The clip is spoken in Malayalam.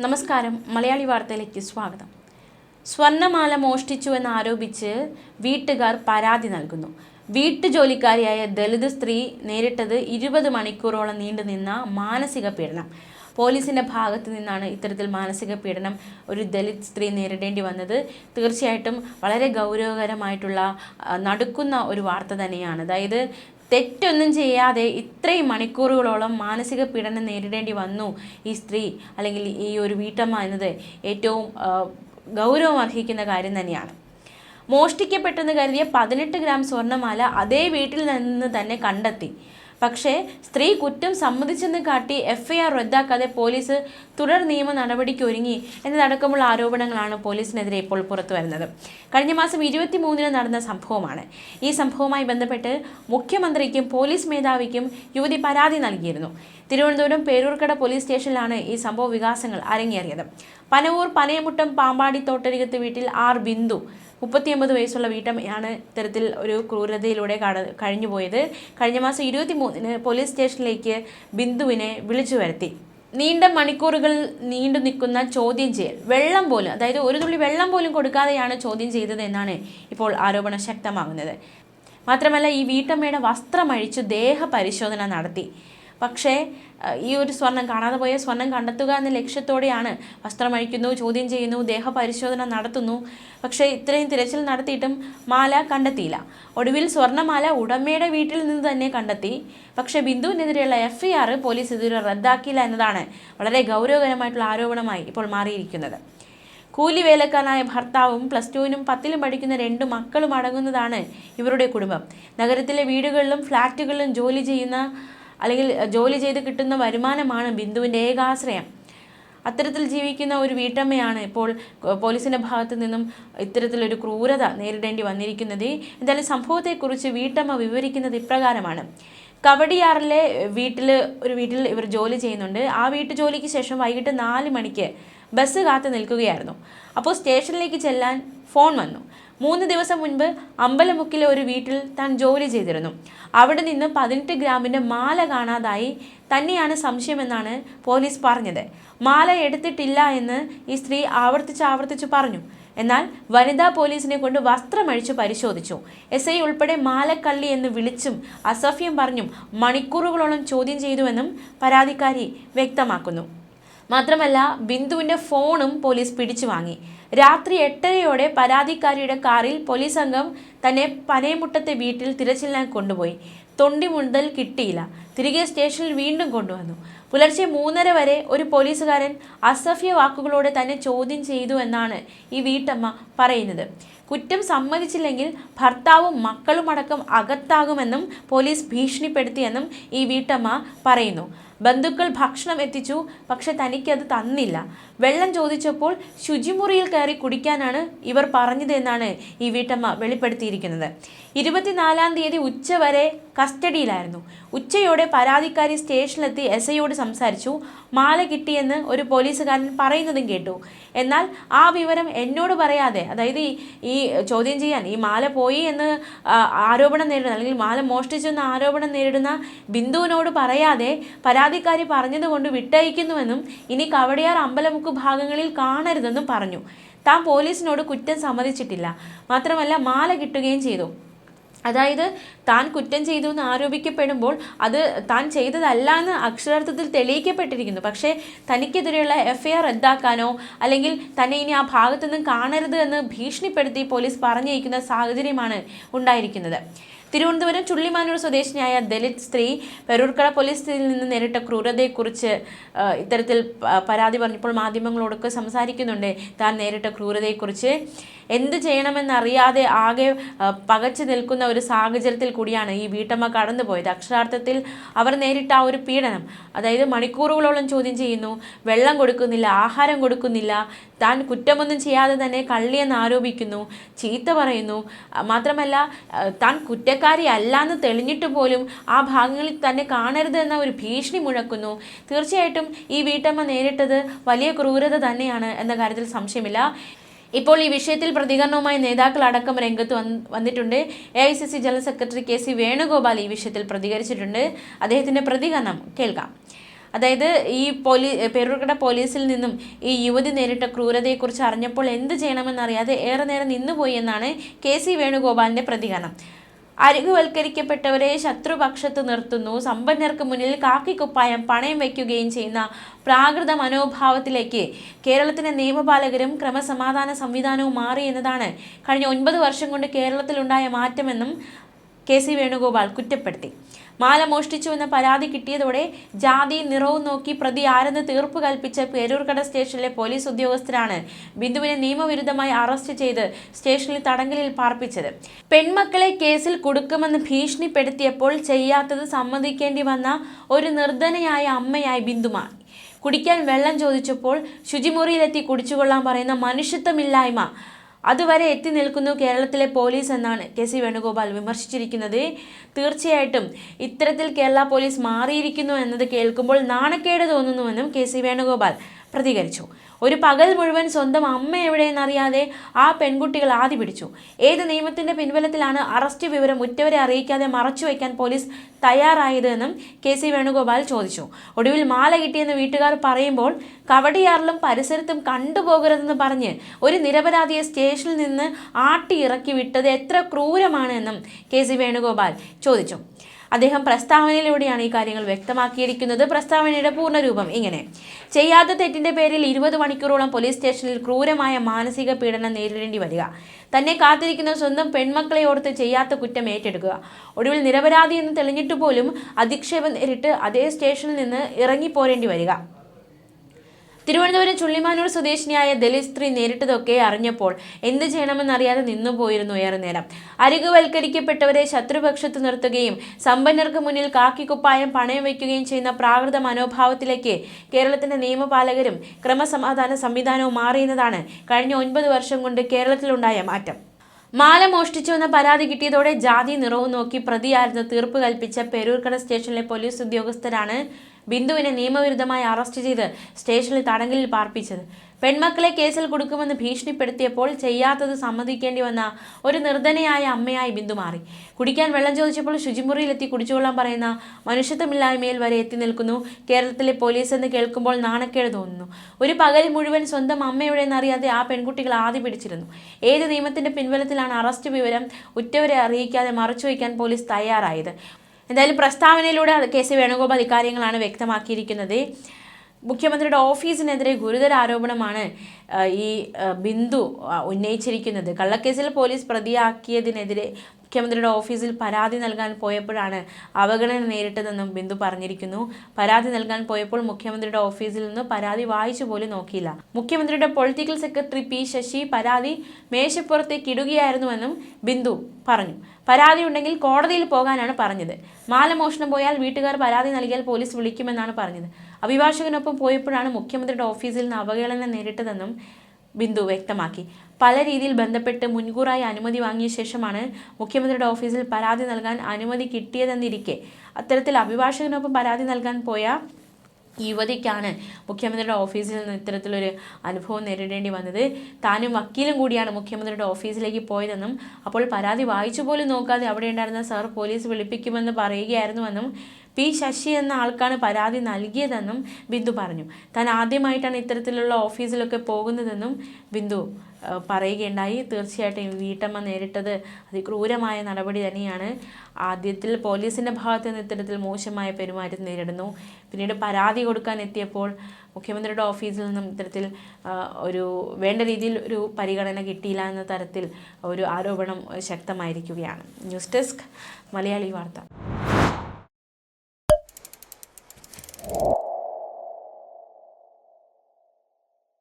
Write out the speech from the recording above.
നമസ്കാരം. മലയാളി വാർത്തയിലേക്ക് സ്വാഗതം. സ്വർണമാല മോഷ്ടിച്ചു എന്നാരോപിച്ച് വീട്ടുകാർ പരാതി നൽകുന്നു. വീട്ടുജോലിക്കാരിയായ ദളിത് സ്ത്രീ നേരിട്ടത് ഇരുപത് മണിക്കൂറോളം നീണ്ടുനിന്ന മാനസിക പീഡനം. പോലീസിന്റെ ഭാഗത്തു നിന്നാണ് ഇത്തരത്തിൽ മാനസിക പീഡനം ഒരു ദളിത് സ്ത്രീ നേരിടേണ്ടി വന്നത്. തീർച്ചയായിട്ടും വളരെ ഗൗരവകരമായിട്ടുള്ള നടുക്കുന്ന ഒരു വാർത്ത തന്നെയാണ്. അതായത് തെറ്റൊന്നും ചെയ്യാതെ ഇത്രയും മണിക്കൂറുകളോളം മാനസിക പീഡനം നേരിടേണ്ടി വന്നു. ഈ സ്ത്രീ അല്ലെങ്കിൽ ഈ ഒരു വീട്ടമ്മ എന്നത് ഏറ്റവും ഗൗരവം അർഹിക്കുന്ന കാര്യം തന്നെയാണ്. മോഷ്ടിക്കപ്പെട്ടെന്ന് കരുതിയ പതിനെട്ട് ഗ്രാം സ്വർണമാല അതേ വീട്ടിൽ നിന്ന് തന്നെ കണ്ടെത്തി. പക്ഷേ സ്ത്രീ കുറ്റം സമ്മതിച്ചെന്ന് കാട്ടി എഫ്ഐആർ റദ്ദാക്കാതെ പോലീസ് തുടർ നിയമ നടപടിക്ക് ഒരുങ്ങി എന്നതടക്കമുള്ള ആരോപണങ്ങളാണ് പോലീസിനെതിരെ ഇപ്പോൾ പുറത്തു വരുന്നത്. കഴിഞ്ഞ മാസം ഇരുപത്തി മൂന്നിന് നടന്ന സംഭവമാണ്. ഈ സംഭവവുമായി ബന്ധപ്പെട്ട് മുഖ്യമന്ത്രിക്കും പോലീസ് മേധാവിക്കും യുവതി പരാതി നൽകിയിരുന്നു. തിരുവനന്തപുരം പേരൂർക്കട പോലീസ് സ്റ്റേഷനിലാണ് ഈ സംഭവ വികാസങ്ങൾ അരങ്ങേറിയത്. പനവൂർ പനയമുട്ടം പാമ്പാടി തോട്ടരികത്ത് വീട്ടിൽ ആർ ബിന്ദു മുപ്പത്തിയൊമ്പത് വയസ്സുള്ള വീട്ടമ്മയാണ് ഇത്തരത്തിൽ ഒരു ക്രൂരതയിലൂടെ കഴിഞ്ഞുപോയത്. കഴിഞ്ഞ മാസം ഇരുപത്തി മൂന്നിന് പോലീസ് സ്റ്റേഷനിലേക്ക് ബിന്ദുവിനെ വിളിച്ചു വരുത്തി. നീണ്ട മണിക്കൂറുകൾ നീണ്ടു നിൽക്കുന്ന ചോദ്യം ചെയ്യൽ. വെള്ളം പോലും അതായത് ഒരു തുള്ളി വെള്ളം പോലും കൊടുക്കാതെയാണ് ചോദ്യം ചെയ്തത് എന്നാണ് ഇപ്പോൾ ആരോപണം ശക്തമാകുന്നത്. മാത്രമല്ല ഈ വീട്ടമ്മയുടെ വസ്ത്രമഴിച്ചു ദേഹ പരിശോധന നടത്തി. പക്ഷേ ഈ ഒരു സ്വർണം കാണാതെ പോയ സ്വർണം കണ്ടെത്തുക എന്ന ലക്ഷ്യത്തോടെയാണ് വസ്ത്രമഴിക്കുന്നു ചോദ്യം ചെയ്യുന്നു ദേഹപരിശോധന നടത്തുന്നു. പക്ഷേ ഇത്രയും തിരച്ചിൽ നടത്തിയിട്ടും മാല കണ്ടെത്തിയില്ല. ഒടുവിൽ സ്വർണമാല ഉടമയുടെ വീട്ടിൽ നിന്ന് തന്നെ കണ്ടെത്തി. പക്ഷേ ബിന്ദുവിനെതിരെയുള്ള എഫ് ഐ ആർ പോലീസ് ഇതുവരെ റദ്ദാക്കിയില്ല എന്നതാണ് വളരെ ഗൗരവകരമായിട്ടുള്ള ആരോപണമായി ഇപ്പോൾ മാറിയിരിക്കുന്നത്. കൂലി വേലക്കാരനായ ഭർത്താവും പ്ലസ് ടുവിനും പത്തിലും പഠിക്കുന്ന രണ്ട് മക്കളും അടങ്ങുന്നതാണ് ഇവരുടെ കുടുംബം. നഗരത്തിലെ വീടുകളിലും ഫ്ലാറ്റുകളിലും ജോലി ചെയ്യുന്ന അല്ലെങ്കിൽ ജോലി ചെയ്ത് കിട്ടുന്ന വരുമാനമാണ് ബിന്ദുവിന്റെ ഏകാശ്രയം. അത്തരത്തിൽ ജീവിക്കുന്ന ഒരു വീട്ടമ്മയാണ് ഇപ്പോൾ പോലീസിന്റെ ഭാഗത്തു നിന്നും ഇത്തരത്തിലൊരു ക്രൂരത നേരിടേണ്ടി വന്നിരിക്കുന്നത്. എന്തായാലും സംഭവത്തെക്കുറിച്ച് വീട്ടമ്മ വിവരിക്കുന്നത് ഇപ്രകാരമാണ്. കവടിയാറിലെ വീട്ടിൽ ഒരു വീട്ടിൽ ഇവർ ജോലി ചെയ്യുന്നുണ്ട്. ആ വീട്ടു ജോലിക്ക് ശേഷം വൈകിട്ട് നാല് മണിക്ക് ബസ് കാത്തു നിൽക്കുകയായിരുന്നു. അപ്പോൾ സ്റ്റേഷനിലേക്ക് ചെല്ലാൻ ഫോൺ വന്നു. മൂന്ന് ദിവസം മുൻപ് അമ്പലമുക്കിലെ ഒരു വീട്ടിൽ താൻ ജോലി ചെയ്തിരുന്നു. അവിടെ നിന്ന് പതിനെട്ട് ഗ്രാമിന്റെ മാല കാണാതായി തന്നെയാണ് സംശയമെന്നാണ് പോലീസ് പറഞ്ഞത്. മാല എടുത്തിട്ടില്ല എന്ന് ഈ സ്ത്രീ ആവർത്തിച്ച് ആവർത്തിച്ച് പറഞ്ഞു. എന്നാൽ വനിതാ പോലീസിനെ കൊണ്ട് വസ്ത്രമഴിച്ചു പരിശോധിച്ചു. എസ് ഐ ഉൾപ്പെടെ മാലക്കള്ളി എന്ന് വിളിച്ചും അസഫ്യം പറഞ്ഞും മണിക്കൂറുകളോളം ചോദ്യം ചെയ്തുവെന്നും പരാതിക്കാരി വ്യക്തമാക്കുന്നു. മാത്രമല്ല ബിന്ദുവിന്റെ ഫോണും പോലീസ് പിടിച്ചു വാങ്ങി. രാത്രി എട്ടരയോടെ പരാതിക്കാരിയുടെ കാറിൽ പോലീസ് സംഘം തന്നെ പനയമുട്ടത്തെ വീട്ടിൽ തിരച്ചിലിനായി കൊണ്ടുപോയി. തൊണ്ടി മുതൽ കിട്ടിയില്ല. തിരികെ സ്റ്റേഷനിൽ വീണ്ടും കൊണ്ടുവന്നു. പുലർച്ചെ മൂന്നര വരെ ഒരു പോലീസുകാരൻ അസഭ്യ വാക്കുകളോടെ തന്നെ ചോദ്യം ചെയ്തു എന്നാണ് ഈ വീട്ടമ്മ പറയുന്നത്. കുറ്റം സമ്മതിച്ചില്ലെങ്കിൽ ഭർത്താവും മക്കളും അടക്കം അകത്താകുമെന്നും പോലീസ് ഭീഷണിപ്പെടുത്തിയെന്നും ഈ വീട്ടമ്മ പറയുന്നു. ബന്ധുക്കൾ ഭക്ഷണം എത്തിച്ചു പക്ഷെ തനിക്കത് തന്നില്ല. വെള്ളം ചോദിച്ചപ്പോൾ ശുചിമുറിയിൽ കയറി കുടിക്കാനാണ് ഇവർ പറഞ്ഞതെന്നാണ് ഈ വീട്ടമ്മ വെളിപ്പെടുത്തിയിരിക്കുന്നത്. ഇരുപത്തിനാലാം തീയതി ഉച്ചവരെ കസ്റ്റഡിയിലായിരുന്നു. ഉച്ചയോടെ പരാതിക്കാരി സ്റ്റേഷനിലെത്തി എസ് ഐയോട് സംസാരിച്ചു. മാല കിട്ടിയെന്ന് ഒരു പോലീസുകാരൻ പറയുന്നതും കേട്ടു. എന്നാൽ ആ വിവരം എന്നോട് പറയാതെ അതായത് ഈ ഈ ചോദ്യം ചെയ്യാൻ ഈ മാല പോയി എന്ന് ആരോപണം നേരിടുന്ന അല്ലെങ്കിൽ മാല മോഷ്ടിച്ചെന്ന് ആരോപണം നേരിടുന്ന ബിന്ദുവിനോട് പറയാതെ പരാതിക്കാരി പറഞ്ഞതുകൊണ്ട് വിട്ടയക്കുന്നുവെന്നും ഇനി കവടിയാർ അമ്പലമുക്ക് ഭാഗങ്ങളിൽ കാണരുതെന്നും പറഞ്ഞു. താൻ പോലീസിനോട് കുറ്റം സമ്മതിച്ചിട്ടില്ല. മാത്രമല്ല മാല കിട്ടുകയും ചെയ്തു. അതായത് താൻ കുറ്റം ചെയ്തു എന്ന് ആരോപിക്കപ്പെടുമ്പോൾ അത് താൻ ചെയ്തതല്ല എന്ന് അക്ഷരാർത്ഥത്തിൽ തെളിയിക്കപ്പെട്ടിരിക്കുന്നു. പക്ഷേ തനിക്കെതിരെയുള്ള എഫ് ഐ ആർ റദ്ദാക്കാനോ അല്ലെങ്കിൽ തന്നെ ഇനി ആ ഭാഗത്തു നിന്നും കാണരുത് എന്ന് ഭീഷണിപ്പെടുത്തി പോലീസ് പറഞ്ഞയക്കുന്ന സാഹചര്യമാണ് ഉണ്ടായിരിക്കുന്നത്. തിരുവനന്തപുരം ചുള്ളിമാനൂർ സ്വദേശിനിയായ ദലിത് സ്ത്രീ പെരൂർക്കട പോലീസിൽ നിന്ന് നേരിട്ട ക്രൂരതയെക്കുറിച്ച് ഇത്തരത്തിൽ പരാതി പറഞ്ഞപ്പോൾ മാധ്യമങ്ങളോടൊക്കെ സംസാരിക്കുന്നുണ്ട്. താൻ നേരിട്ട ക്രൂരതയെക്കുറിച്ച്. എന്ത് ചെയ്യണമെന്നറിയാതെ ആകെ പകച്ചു നിൽക്കുന്ന ഒരു സാഹചര്യത്തിൽ കൂടിയാണ് ഈ വീട്ടമ്മ കടന്നുപോയത്. അക്ഷരാർത്ഥത്തിൽ അവർ നേരിട്ട ആ ഒരു പീഡനം. അതായത് മണിക്കൂറുകളോളം ചോദ്യം ചെയ്യുന്നു. വെള്ളം കൊടുക്കുന്നില്ല ആഹാരം കൊടുക്കുന്നില്ല. താൻ കുറ്റമൊന്നും ചെയ്യാതെ തന്നെ കള്ളിയെന്ന് ആരോപിക്കുന്നു ചീത്ത പറയുന്നു. മാത്രമല്ല താൻ താൻ കുറ്റക്കാരി അല്ലാന്ന് തെളിഞ്ഞിട്ട് പോലും ആ ഭാഗങ്ങളിൽ തന്നെ കാണരുത് എന്ന ഒരു ഭീഷണി മുഴക്കുന്നു. തീർച്ചയായിട്ടും ഈ വീട്ടമ്മ നേരിട്ടത് വലിയ ക്രൂരത തന്നെയാണ് എന്ന കാര്യത്തിൽ സംശയമില്ല. ഇപ്പോൾ ഈ വിഷയത്തിൽ പ്രതികരണവുമായി നേതാക്കൾ അടക്കം രംഗത്ത് വന്ന് വന്നിട്ടുണ്ട്. A I C C general secretary K C Venugopal ഈ വിഷയത്തിൽ പ്രതികരിച്ചിട്ടുണ്ട്. അദ്ദേഹത്തിന്റെ പ്രതികരണം കേൾക്കാം. അതായത് ഈ പോലീ പേരൂർക്കട പോലീസിൽ നിന്നും ഈ യുവതി നേരിട്ട ക്രൂരതയെക്കുറിച്ച് അറിഞ്ഞപ്പോൾ എന്ത് ചെയ്യണമെന്നറിയാതെ ഏറെ നേരം നിന്നുപോയി എന്നാണ് കെ സി വേണുഗോപാലിന്റെ പ്രതികരണം. അരികുവൽക്കരിക്കപ്പെട്ടവരെ ശത്രുപക്ഷത്ത് നിർത്തുന്നു. സമ്പന്നർക്ക് മുന്നിൽ കാക്കിക്കുപ്പായം പണയം വയ്ക്കുകയും ചെയ്യുന്ന പ്രാകൃത മനോഭാവത്തിലേക്ക് കേരളത്തിന്റെ നിയമപാലകരും ക്രമസമാധാന സംവിധാനവും മാറി എന്നതാണ് കഴിഞ്ഞ ഒൻപത് വർഷം കൊണ്ട് കേരളത്തിലുണ്ടായ മാറ്റമെന്നും കെ സി വേണുഗോപാൽ കുറ്റപ്പെടുത്തി. മാല മോഷ്ടിച്ചുവെന്ന പരാതി കിട്ടിയതോടെ ജാതി നിറവും നോക്കി പ്രതി ആരെന്ന് തീർപ്പ് കൽപ്പിച്ച പേരൂർക്കട സ്റ്റേഷനിലെ പോലീസ് ഉദ്യോഗസ്ഥരാണ് ബിന്ദുവിനെ നിയമവിരുദ്ധമായി അറസ്റ്റ് ചെയ്ത് സ്റ്റേഷനിൽ തടങ്കലിൽ പാർപ്പിച്ചത്. പെൺമക്കളെ കേസിൽ കൊടുക്കുമെന്ന് ഭീഷണിപ്പെടുത്തിയപ്പോൾ ചെയ്യാത്തത് സമ്മതിക്കേണ്ടി വന്ന ഒരു നിർധനയായ അമ്മയായി ബിന്ദുമാർ കുടിക്കാൻ വെള്ളം ചോദിച്ചപ്പോൾ ശുചിമുറിയിലെത്തി കുടിച്ചുകൊള്ളാൻ പറയുന്ന മനുഷ്യത്വമില്ലായ്മ അതുവരെ എത്തി നിൽക്കുന്നു കേരളത്തിലെ പോലീസ് എന്നാണ് കെ സി വേണുഗോപാൽ വിമർശിച്ചിരിക്കുന്നത്. തീർച്ചയായിട്ടും ഇത്തരത്തിൽ കേരള പോലീസ് മാറിയിരിക്കുന്നു എന്നത് കേൾക്കുമ്പോൾ നാണക്കേട് തോന്നുന്നുവെന്നും കെ സി വേണുഗോപാൽ പ്രതികരിച്ചു. ഒരു പകൽ മുഴുവൻ സ്വന്തം അമ്മ എവിടെയെന്നറിയാതെ ആ പെൺകുട്ടികൾ ആദ്യ പിടിച്ചു. ഏത് നിയമത്തിന്റെ പിൻബലത്തിലാണ് അറസ്റ്റ് വിവരം ഉറ്റവരെ അറിയിക്കാതെ മറച്ചു മറച്ചുവെക്കാൻ പോലീസ് തയ്യാറായതെന്നും കെ സി വേണുഗോപാൽ ചോദിച്ചു. ഒടുവിൽ മാല കിട്ടിയെന്ന് വീട്ടുകാർ പറയുമ്പോൾ കവടിയാറിലും പരിസരത്തും കണ്ടുപോകരുതെന്ന് പറഞ്ഞ് ഒരു നിരപരാധിയെ സ്റ്റേഷനിൽ നിന്ന് ആട്ടി ഇറക്കി വിട്ടത് എത്ര ക്രൂരമാണ് എന്നും കെ സി വേണുഗോപാൽ ചോദിച്ചു. അദ്ദേഹം പ്രസ്താവനയിലൂടെയാണ് ഈ കാര്യങ്ങൾ വ്യക്തമാക്കിയിരിക്കുന്നത്. പ്രസ്താവനയുടെ പൂർണരൂപം ഇങ്ങനെ. ചെയ്യാത്ത തെറ്റിന്റെ പേരിൽ ഇരുപത് മണിക്കൂറോളം പോലീസ് സ്റ്റേഷനിൽ ക്രൂരമായ മാനസിക പീഡനം നേരിടേണ്ടി വരിക. തന്നെ കാത്തിരിക്കുന്ന സ്വന്തം പെൺമക്കളെ ഓർത്ത് ചെയ്യാത്ത കുറ്റം ഏറ്റെടുക്കുക. ഒടുവിൽ നിരപരാധി എന്ന് തെളിഞ്ഞിട്ട് പോലും അധിക്ഷേപം നേരിട്ട് അതേ സ്റ്റേഷനിൽ നിന്ന് ഇറങ്ങിപ്പോരേണ്ടി വരിക. തിരുവനന്തപുരം ചുള്ളിമാനൂർ സ്വദേശിനിയായ ദലിത് സ്ത്രീ നേരിട്ടതൊക്കെ അറിഞ്ഞപ്പോൾ എന്ത് ചെയ്യണമെന്നറിയാതെ നിന്നുപോയിരുന്നു ഏറെ നേരം. അരികുവൽക്കരിക്കപ്പെട്ടവരെ ശത്രുപക്ഷത്ത് നിർത്തുകയും സമ്പന്നർക്ക് മുന്നിൽ കാക്കിക്കുപ്പായം പണയം വയ്ക്കുകയും ചെയ്യുന്ന പ്രാകൃത മനോഭാവത്തിലേക്ക് കേരളത്തിന്റെ നിയമപാലകരും ക്രമസമാധാന സംവിധാനവും മാറിയെന്നതാണ് കഴിഞ്ഞ ഒൻപത് വർഷം കൊണ്ട് കേരളത്തിലുണ്ടായ മാറ്റം. മാല മോഷ്ടിച്ചുവെന്ന പരാതി കിട്ടിയതോടെ ജാതി നിറവും നോക്കി പ്രതിയായിരുന്ന തീർപ്പ് കൽപ്പിച്ച പെരൂർക്കട സ്റ്റേഷനിലെ പോലീസ് ഉദ്യോഗസ്ഥരാണ് ബിന്ദുവിനെ നിയമവിരുദ്ധമായി അറസ്റ്റ് ചെയ്ത് സ്റ്റേഷനിൽ തടങ്കലിൽ പാർപ്പിച്ചത്. പെൺമക്കളെ കേസിൽ കൊടുക്കുമെന്ന് ഭീഷണിപ്പെടുത്തിയപ്പോൾ ചെയ്യാത്തത് സമ്മതിക്കേണ്ടി വന്ന ഒരു നിർധനയായ അമ്മയായി ബിന്ദു മാറി. കുടിക്കാൻ വെള്ളം ചോദിച്ചപ്പോൾ ശുചിമുറിയിലെത്തി കുടിച്ചുകൊള്ളാൻ പറയുന്ന മനുഷ്യത്വമില്ലായ്മയിൽ വരെ എത്തി നിൽക്കുന്നു. കേരളത്തിലെ പോലീസ് എന്ന് കേൾക്കുമ്പോൾ നാണക്കേട് തോന്നുന്നു. ഒരു പകൽ മുഴുവൻ സ്വന്തം അമ്മയുടെ എന്നറിയാതെ ആ പെൺകുട്ടികൾ ആദ്യ പിടിച്ചിരുന്നു. ഏത് നിയമത്തിന്റെ പിൻബലത്തിലാണ് അറസ്റ്റ് വിവരം ഉറ്റവരെ അറിയിക്കാതെ മറച്ചുവെക്കാൻ പോലീസ് തയ്യാറായത്? എന്തായാലും പ്രസ്താവനയിലൂടെ കെ സി വേണുഗോപാൽ ഇക്കാര്യങ്ങളാണ് വ്യക്തമാക്കിയിരിക്കുന്നത്. മുഖ്യമന്ത്രിയുടെ ഓഫീസിനെതിരെ ഗുരുതര ആരോപണമാണ് ഈ ബിന്ദു ഉന്നയിച്ചിരിക്കുന്നത്. കള്ളക്കേസിൽ പോലീസ് പ്രതിയാക്കിയതിനെതിരെ മുഖ്യമന്ത്രിയുടെ ഓഫീസിൽ പരാതി നൽകാൻ പോയപ്പോഴാണ് അവഗണന നേരിട്ടതെന്നും ബിന്ദു പറഞ്ഞിരിക്കുന്നു. പരാതി നൽകാൻ പോയപ്പോൾ മുഖ്യമന്ത്രിയുടെ ഓഫീസിൽ നിന്ന് പരാതി വായിച്ചു പോലും നോക്കിയില്ല. മുഖ്യമന്ത്രിയുടെ പൊളിറ്റിക്കൽ സെക്രട്ടറി പി ശശി പരാതി മേശപ്പുറത്തേക്ക് ഇടുകയായിരുന്നുവെന്നും ബിന്ദു പറഞ്ഞു. പരാതി ഉണ്ടെങ്കിൽ കോടതിയിൽ പോകാനാണ് പറഞ്ഞത്. മാലമോഷണം പോയാൽ വീട്ടുകാർ പരാതി നൽകിയാൽ പോലീസ് വിളിക്കുമെന്നാണ് പറഞ്ഞത്. അഭിഭാഷകനൊപ്പം പോയപ്പോഴാണ് മുഖ്യമന്ത്രിയുടെ ഓഫീസിൽ നിന്ന് അവഹേളനം നേരിട്ടതെന്നും ബിന്ദു വ്യക്തമാക്കി. പല രീതിയിൽ ബന്ധപ്പെട്ട് മുൻകൂറായി അനുമതി വാങ്ങിയ ശേഷമാണ് മുഖ്യമന്ത്രിയുടെ ഓഫീസിൽ പരാതി നൽകാൻ അനുമതി കിട്ടിയതെന്നിരിക്കെ. അത്തരത്തിൽ അഭിഭാഷകനൊപ്പം പരാതി നൽകാൻ പോയ യുവതിക്കാണ് മുഖ്യമന്ത്രിയുടെ ഓഫീസിൽ നിന്ന് ഇത്തരത്തിലൊരു അനുഭവം നേരിടേണ്ടി വന്നത്. താനും വക്കീലും കൂടിയാണ് മുഖ്യമന്ത്രിയുടെ ഓഫീസിലേക്ക് പോയതെന്നും അപ്പോൾ പരാതി വായിച്ചു പോലും നോക്കാതെ അവിടെ ഉണ്ടായിരുന്ന സാർ പോലീസ് വിളിപ്പിക്കുമെന്ന് പറയുകയായിരുന്നുവെന്നും പി ശശി എന്ന ആൾക്കാണ് പരാതി നൽകിയതെന്നും ബിന്ദു പറഞ്ഞു. താൻ ആദ്യമായിട്ടാണ് ഇത്തരത്തിലുള്ള ഓഫീസിലൊക്കെ പോകുന്നതെന്നും ബിന്ദു പറയുകയുണ്ടായി. തീർച്ചയായിട്ടും വീട്ടമ്മ നേരിട്ടത് അതിക്രൂരമായ നടപടി തന്നെയാണ്. ആദ്യത്തിൽ പോലീസിന്റെ ഭാഗത്ത് നിന്ന് ഇത്തരത്തിൽ മോശമായ പെരുമാറ്റം നേരിടുന്നു. പിന്നീട് പരാതി കൊടുക്കാൻ എത്തിയപ്പോൾ മുഖ്യമന്ത്രിയുടെ ഓഫീസിൽ നിന്നും ഇത്തരത്തിൽ ഒരു വേണ്ട രീതിയിൽ ഒരു പരിഗണന കിട്ടിയില്ല എന്ന തരത്തിൽ ഒരു ആരോപണം ശക്തമായിരിക്കുകയാണ്. ന്യൂസ് ഡെസ്ക് മലയാളി വാർത്ത.